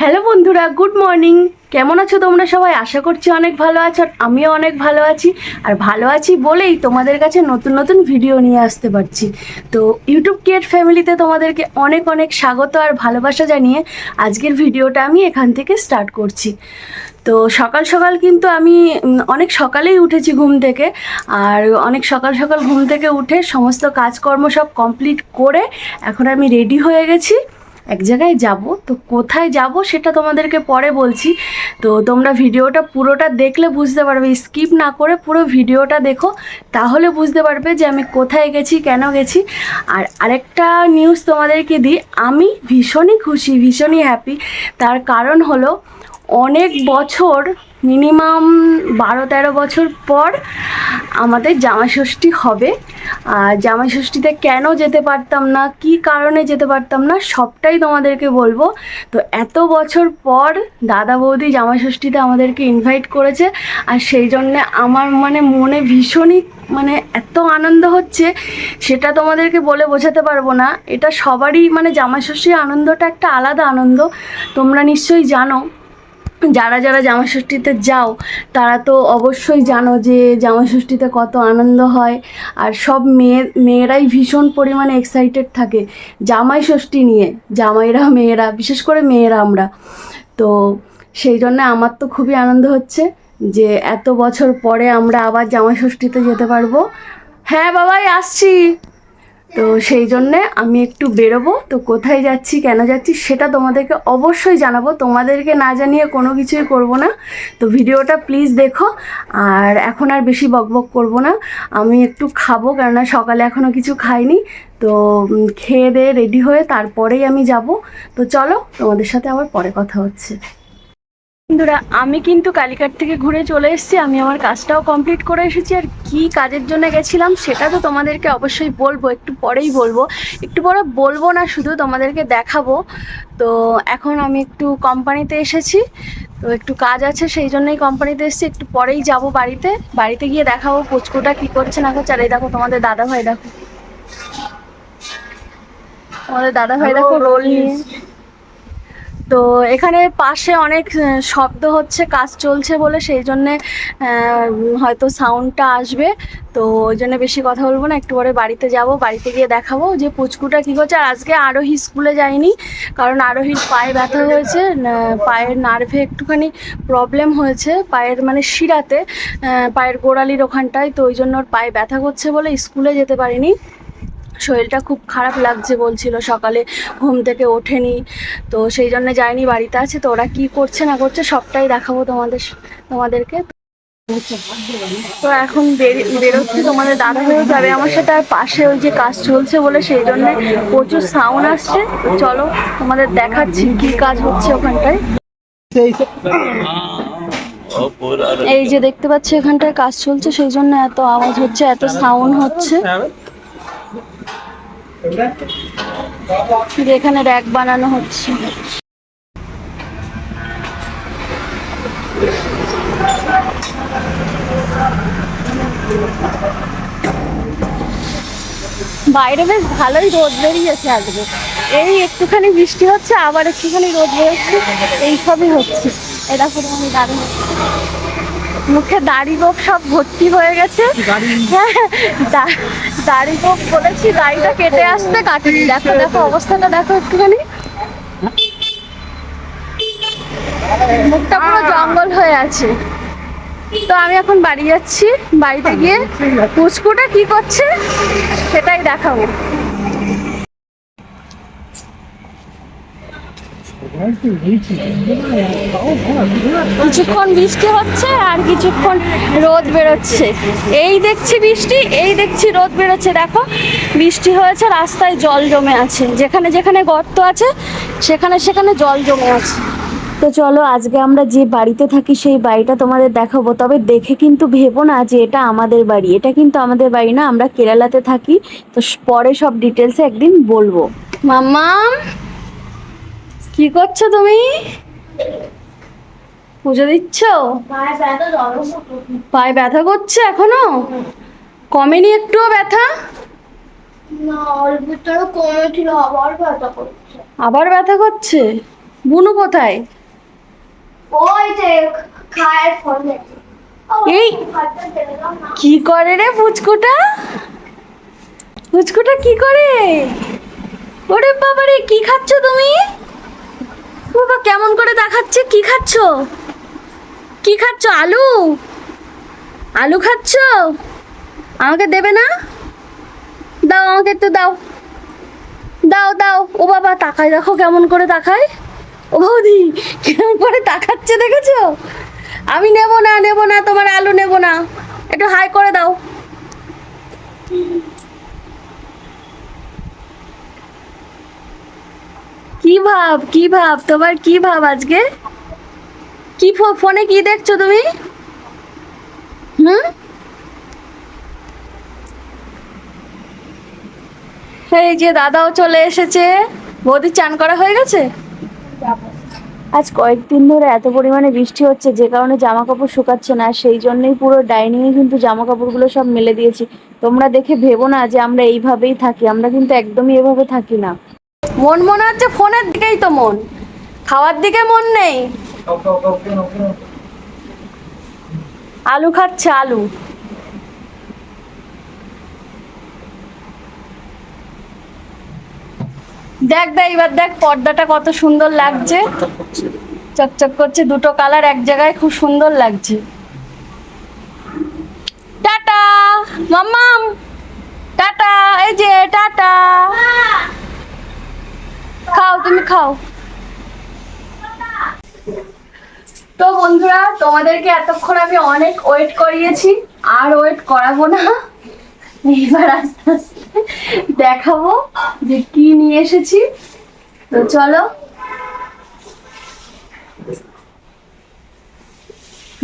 Hello বন্ধুরা, good morning. কেমন আছো তোমরা সবাই? আশা করছি অনেক ভালো আছো আর আমিও অনেক ভালো আছি। আর ভালো আছি বলেই তোমাদের কাছে নতুন নতুন ভিডিও নিয়ে আসতে পারছি। তো ইউটিউব ক্রিয়েট ফ্যামিলিতে তোমাদেরকে অনেক অনেক স্বাগত আর ভালোবাসা জানিয়ে আজকের ভিডিওটা আমি এখান থেকে স্টার্ট করছি। তো সকাল সকাল কিন্তু আমি অনেক সকালেই উঠেছি ঘুম থেকে। আর অনেক সকাল সকাল ঘুম থেকে উঠে সমস্ত কাজকর্ম সব কমপ্লিট করে এখন আমি রেডি হয়ে গেছি। এক জায়গায় যাব। তো কোথায় যাব সেটা তোমাদেরকে পরে বলছি। তো তোমরা ভিডিওটা পুরোটা দেখলে বুঝতে পারবে। স্কিপ না করে পুরো ভিডিওটা দেখো। তাহলে বুঝতে পারবে যে আমি কোথায় গেছি, কেন গেছি। আর আরেকটা নিউজ তোমাদেরকে দিই। আমি ভীষণই খুশি, ভীষণই হ্যাপি তার কারণ হলো অনেক বছর মিনিমাম বারো তেরো বছর পর আমাদের জামাই ষষ্ঠী হবে। আর জামাই ষষ্ঠীতে কেন যেতে পারতাম না, কি কারণে যেতে পারতাম না, সবটাই তোমাদেরকে বলব। তো এত বছর পর দাদা বৌদি জামাই ষষ্ঠীতে আমাদেরকে ইনভাইট করেছে, আর সেই জন্যে আমার মানে মনে ভীষণই মানে এত আনন্দ হচ্ছে, সেটা তোমাদেরকে বলে বোঝাতে পারব না। এটা সবারই মানে জামাই ষষ্ঠীর আনন্দটা একটা আলাদা আনন্দ। তোমরা নিশ্চয়ই জানো যারা যারা জামাই ষষ্ঠীতে যাও, তারা তো অবশ্যই জানো যে জামাই ষষ্ঠীতে কত আনন্দ হয়। আর সব মেয়ে, মেয়েরাই ভীষণ পরিমাণে এক্সাইটেড থাকে জামাই ষষ্ঠী নিয়ে, জামাইরা, মেয়েরা, বিশেষ করে মেয়েরা আমরা। তো সেই জন্য আমার তো খুবই আনন্দ হচ্ছে যে এত বছর পরে আমরা আবার জামাই ষষ্ঠীতে যেতে পারব। হ্যাঁ বাবাই, আসছি। তো সেই জন্যে আমি একটু বেরোবো। তো কোথায় যাচ্ছি, কেন যাচ্ছি সেটা তোমাদেরকে অবশ্যই জানাব। তোমাদেরকে না জানিয়ে কোনো কিছুই করব না। তো ভিডিওটা প্লিজ দেখো। আর এখন আর বেশি বকবক করব না। আমি একটু খাব, কেননা সকালে এখনও কিছু খাইনি। তো খেয়ে দিয়ে রেডি হয়ে তারপরেই আমি যাব। তো চলো তোমাদের সাথে আবার পরে কথা হচ্ছে। বন্ধুরা আমি কিন্তু কালীঘাট থেকে ঘুরে চলে এসেছি। আমি আমার কাজটাও কমপ্লিট করে এসেছি। আর কি কাজের জন্য গেছিলাম সেটা তো তোমাদেরকে অবশ্যই বলব একটু পরেই বলব। একটু পরে বলব না শুধু তোমাদেরকে দেখাবো। তো এখন আমি একটু কোম্পানিতে এসেছি। তো একটু কাজ আছে সেই জন্যই কোম্পানিতে এসেছি। একটু পরেই যাব বাড়িতে। বাড়িতে গিয়ে দেখাবো পুচকুটা কি করছে না করছে। আর এই দেখো তোমাদের দাদা ভাই দেখো। তোমাদের দাদা ভাই দেখো রোল নিয়ে তো এখানে পাশে অনেক শব্দ হচ্ছে, কাজ চলছে বলে, সেই জন্যে হয়তো সাউন্ডটা আসবে। তো ওই জন্য বেশি কথা বলব না, একটু পরে বাড়িতে যাব, বাড়িতে গিয়ে দেখাবো যে পুচকুটা কী করছে। আর আজকে আরোহী স্কুলে যায়নি, কারণ আরোহীর পায়ে ব্যথা হয়েছে পায়ের নার্ভে একটুখানি প্রবলেম হয়েছে, পায়ের মানে শিরাতে পায়ের গোড়ালির ওখানটায়, তো ওই জন্য ওর পায়ে ব্যথা করছে বলে স্কুলে যেতে পারিনি। শরীরটা খুব খারাপ লাগছে বলছিল, সকালে ঘুম থেকে ওঠেনি। তো সেই জন্য যায়নি, বাড়িতে আছে। তো ওরা কি করছে না করছে সবটাই দেখাবো তোমাদের তোমাদেরকে। তো এখন বেরি- বেরোচ্ছি, তোমাদের দাদা হয়েও যাবে আমার সাথে। আর পাশে ওই যে কাজ চলছে বলে সেই জন্য প্রচুর সাউন্ড আসছে। চলো, তোমাদের দেখাচ্ছি কি কাজ হচ্ছে ওখানটায়। এই যে দেখতে পাচ্ছি এখানটায় কাজ চলছে, সেই জন্য এত আওয়াজ হচ্ছে, এত সাউন্ড হচ্ছে। যে এখানে র্যাক বানানো হচ্ছে। বাইরে বেশ ভালোই রোদ বেরিয়েছে আজকে। এই একটুখানি বৃষ্টি হচ্ছে, আবার একটুখানি রোদ বেরোচ্ছে এইসবই হচ্ছে। এটা পুরো আমি দাঁড়িয়ে মুখে দাড়ি গোপ সব ভর্তি হয়ে গেছে। হ্যাঁ দাড়ি গোপ বলেছি দাড়িটা কেটে আসতে কাটেনি। দেখো দেখো অবস্থাটা দেখো একটুখানি। মুখটা পুরো জঙ্গল হয়ে আছে। তো আমি এখন বাড়ি যাচ্ছি বাড়িতে গিয়ে পুচকুটা কি করছে সেটাই দেখাবো। কিছুক্ষণ বৃষ্টি হচ্ছে আর কিছুক্ষণ রোদ বেরোচ্ছে। এই দেখছি বৃষ্টি, এই দেখছি রোদ বেরোচ্ছে। দেখো, বৃষ্টি হয়েছে, রাস্তায় জল জমে আছে। যেখানে যেখানে গর্ত আছে, সেখানে সেখানে জল জমে আছে। তো চলো, আজকে আমরা যে বাড়িতে থাকি, সেই বাড়িটা তোমাদের দেখাবো। তবে দেখে কিন্তু ভেবো না যে এটা আমাদের বাড়ি। এটা কিন্তু আমাদের বাড়ি না, আমরা কেরালাতে থাকি। তো পরে সব ডিটেলসে একদিন বলব। মাম্মাম! কি করছ তুমি? পুজো দিচ্ছ? পায়ে ব্যথা করছে এখনও? কমেনি একটুও ব্যথা? আবার ব্যথা করছে। বুনু কোথায়? এই কি করে রে ফুচকুটা? ফুচকুটা কি করে? ওরে বাবা রে কি খাচ্ছ তুমি? বাবা কেমন করে দেখাচ্ছে? কি খাচ্ছ? কি খাচ্ছ, আলু? আলু খাচ্ছ? আমাকে দেবে না? দাও, আমাকে একটু দাও। দাও দাও। ও বাবা, তাকায় দেখো কেমন করে তাকায়। ও বৌদি, কেমন করে তাকাচ্ছে দেখেছ? আমি নেব না নেব না, তোমার আলু নেব না। একটু হাই করে দাও। কি ভাব কি ভাব? তোমার কি ভাব আজকে? কি ফোনে কি দেখছ তুমি? হুম? এই যে দাদাও চলে এসেছে। বৌদি চান করা হয়ে গেছে? আজ কয়েকদিন ধরে এত পরিমাণে বৃষ্টি হচ্ছে, যে কারণে জামা কাপড় শুকাচ্ছে না, সেই জন্যই পুরো ডাইনিংয়ে কিন্তু জামা কাপড়গুলো সব মেলে দিয়েছি। তোমরা দেখে ভেবো না যে আমরা এইভাবেই থাকি, আমরা কিন্তু একদমই এভাবে থাকি না। মন মনে হচ্ছে ফোনের দিকেই তো মন। খাওয়ার দিকে মন নেই। আলু খাচ্ছে আলু। দেখ দেখ, এবার দেখ পর্দাটা কত সুন্দর লাগছে। চকচক করছে দুটো কালার, এক জায়গায় খুব সুন্দর লাগছে। টাটা, মাম্মাম। টাটা, এই যে, টাটা। খাও, তুমি খাও। তো বন্ধুরা, তোমাদেরকে এতক্ষণ আমি অনেক ওয়েট করিয়েছি, আর ওয়েট করাবো না। এইবার আস্তে আস্তে দেখাবো যে কি নিয়ে এসেছি। তো চলো,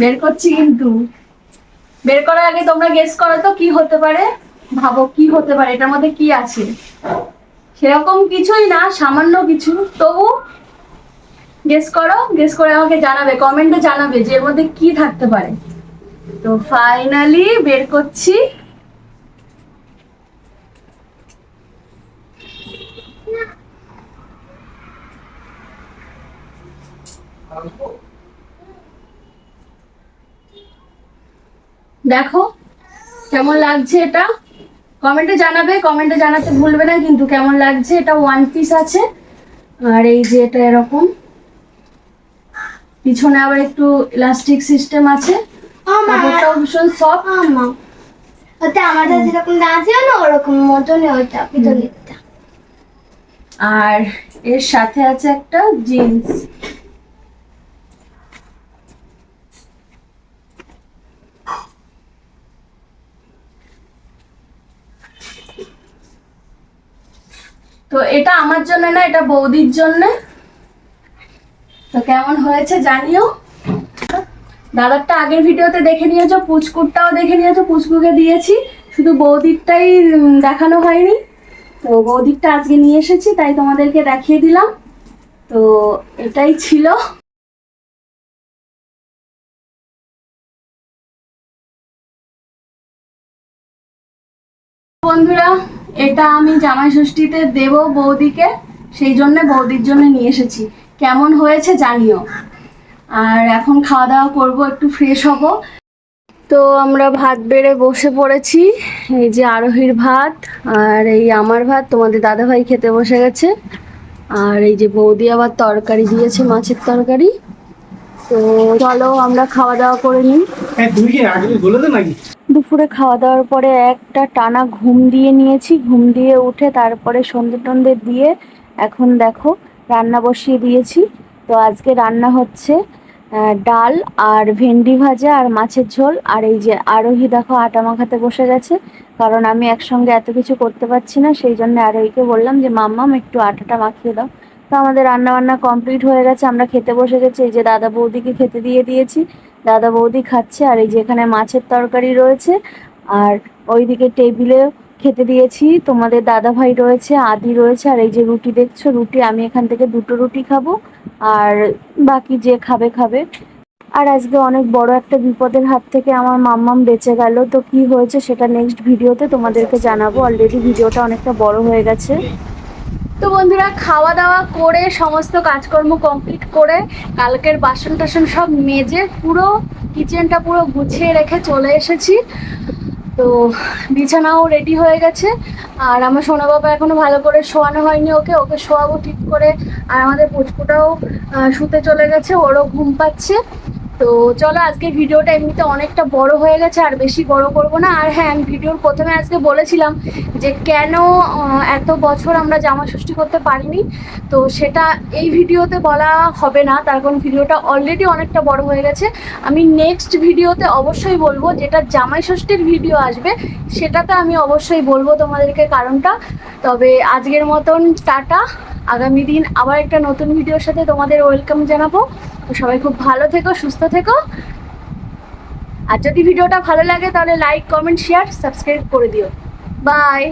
বের করছি কিন্তু। বের করার আগে তোমরা গেস করো তো কি হতে পারে। ভাবো কি হতে পারে, এটার মধ্যে কি আছে? সেরকম কিছুই না, সামান্য কিছু। তবু গেস করো গেস করে আমাকে জানাবে কমেন্টে জানাবে যে এর মধ্যে কি থাকতে পারে। তো ফাইনালি বের করছি। দেখো, কেমন লাগছে এটা? কমেন্টে জানাবে কমেন্টে জানাতে ভুলবে না কিন্তু কেমন লাগছে? এটা ওয়ান পিস আছে। আর এই যে এটা এরকম। পিছনে আবার একটু ইলাস্টিক সিস্টেম আছে। কাপড়টাও ভীষণ সফট ওটা আমাদের যেরকম আছে না ওরকম মতনই ওইটা পিতলেরটা আর এর সাথে আছে একটা জিন্স তো এটা আমার জন্য না, এটা বৌদির জন্য। তো কেমন হয়েছে জানিও। দাদারটা আগের ভিডিওতে দেখে নিয়েছো, পুচকুরটাও দেখে নিয়েছো, পুচকুকে দিয়েছি। শুধু বৌদিরটাই দেখানো হয়নি। তো বৌদিরটা আজকে নিয়ে এসেছি, তাই তোমাদেরকে দেখিয়ে দিলাম। তো এটাই ছিল। বন্ধুরা এটা আমি জামাই ষষ্ঠীতে দেব বৌদিকে, সেই জন্য বৌদির জন্য নিয়ে এসেছি। কেমন হয়েছে জানিও। আর এখন খাওয়া দাওয়া করব, একটু ফ্রেশ হব। তো আমরা ভাত বেড়ে বসে পড়েছি, এই যে আরোহীর ভাত আর এই আমার ভাত, তোমাদের দাদাভাই খেতে বসে গেছে। আর এই যে বৌদি আবার তরকারি দিয়েছে, মাছের তরকারি। তো চলো আমরা খাওয়া দাওয়া করে নিই। দুপুরে খাওয়া দাওয়ার পরে একটা টানা ঘুম দিয়ে নিয়েছি। ঘুম দিয়ে উঠে তারপরে সন্ধে টন্ধে দিয়ে এখন দেখো রান্না বসিয়ে দিয়েছি। তো আজকে রান্না হচ্ছে ডাল আর ভেন্ডি ভাজা আর মাছের ঝোল। আর এই যে আরোহী দেখো আটা মাখাতে বসে গেছে। কারণ আমি একসঙ্গে এত কিছু করতে পারছি না, সেই জন্য আরোহীকে বললাম যে, মাম্মাম, একটু আটাটা মাখিয়ে দাও। তো আমাদের রান্না বান্না কমপ্লিট হয়ে গেছে। আমরা খেতে বসে গেছি। এই যে দাদা বৌদিকে খেতে দিয়ে দিয়েছি। দাদা বৌদি খাচ্ছে। আর এই যে এখানে মাছের তরকারি রয়েছে। আর ওইদিকে টেবিলে খেতে দিয়েছি। তোমাদের দাদা ভাই রয়েছে, আদি রয়েছে, আর এই যে রুটি দেখছ, রুটি আমি এখান থেকে দুটো রুটি খাব। আর বাকি যে খাবে খাবে। আর আজকে অনেক বড় একটা বিপদের হাত থেকে আমার মাম্মাম বেঁচে গেল। তো কি হয়েছে সেটা নেক্সট ভিডিওতে তোমাদেরকে জানাব। অলরেডি ভিডিওটা অনেকটা বড় হয়ে গেছে। তো বন্ধুরা, খাওয়া দাওয়া করে সমস্ত কাজকর্ম কমপ্লিট করে কালকের বাসন টাসন সব মেজে পুরো কিচেনটা পুরো গুছিয়ে রেখে চলে এসেছি। তো বিছানাও রেডি হয়ে গেছে। আর আমার সোনা বাবা এখনও ভালো করে শোয়ানো হয়নি ওকে। ওকে শোয়াবো ঠিক করে। আর আমাদের পুচকুটাও শুতে চলে গেছে। ওরও ঘুম পাচ্ছে। তো চলো আজকে ভিডিওটা এমনিতে অনেকটা বড় হয়ে গেছে, আর বেশি বড় করব না। আর হ্যাঁ আমি ভিডিওর প্রথমে আজকে বলেছিলাম যে কেন এত বছর আমরা জামা ষষ্ঠী করতে পারিনি। তো সেটা এই ভিডিওতে বলা হবে না, তার কারণ ভিডিওটা অলরেডি অনেকটা বড় হয়ে গেছে। আমি নেক্সট ভিডিওতে অবশ্যই বলব, যেটা জামাই ষষ্ঠীর ভিডিও আসবে, সেটাতে আমি অবশ্যই বলব তোমাদেরকে কারণটা। তবে আজকের মতন টাটা। আগামী দিন আবার একটা নতুন ভিডিওর সাথে তোমাদের ওয়েলকাম জানাব। তো সবাই খুব ভালো থেকো, সুস্থ থেকো। আর যদি ভিডিওটা ভালো লাগে তাহলে লাইক কমেন্ট শেয়ার সাবস্ক্রাইব করে দিও। বাই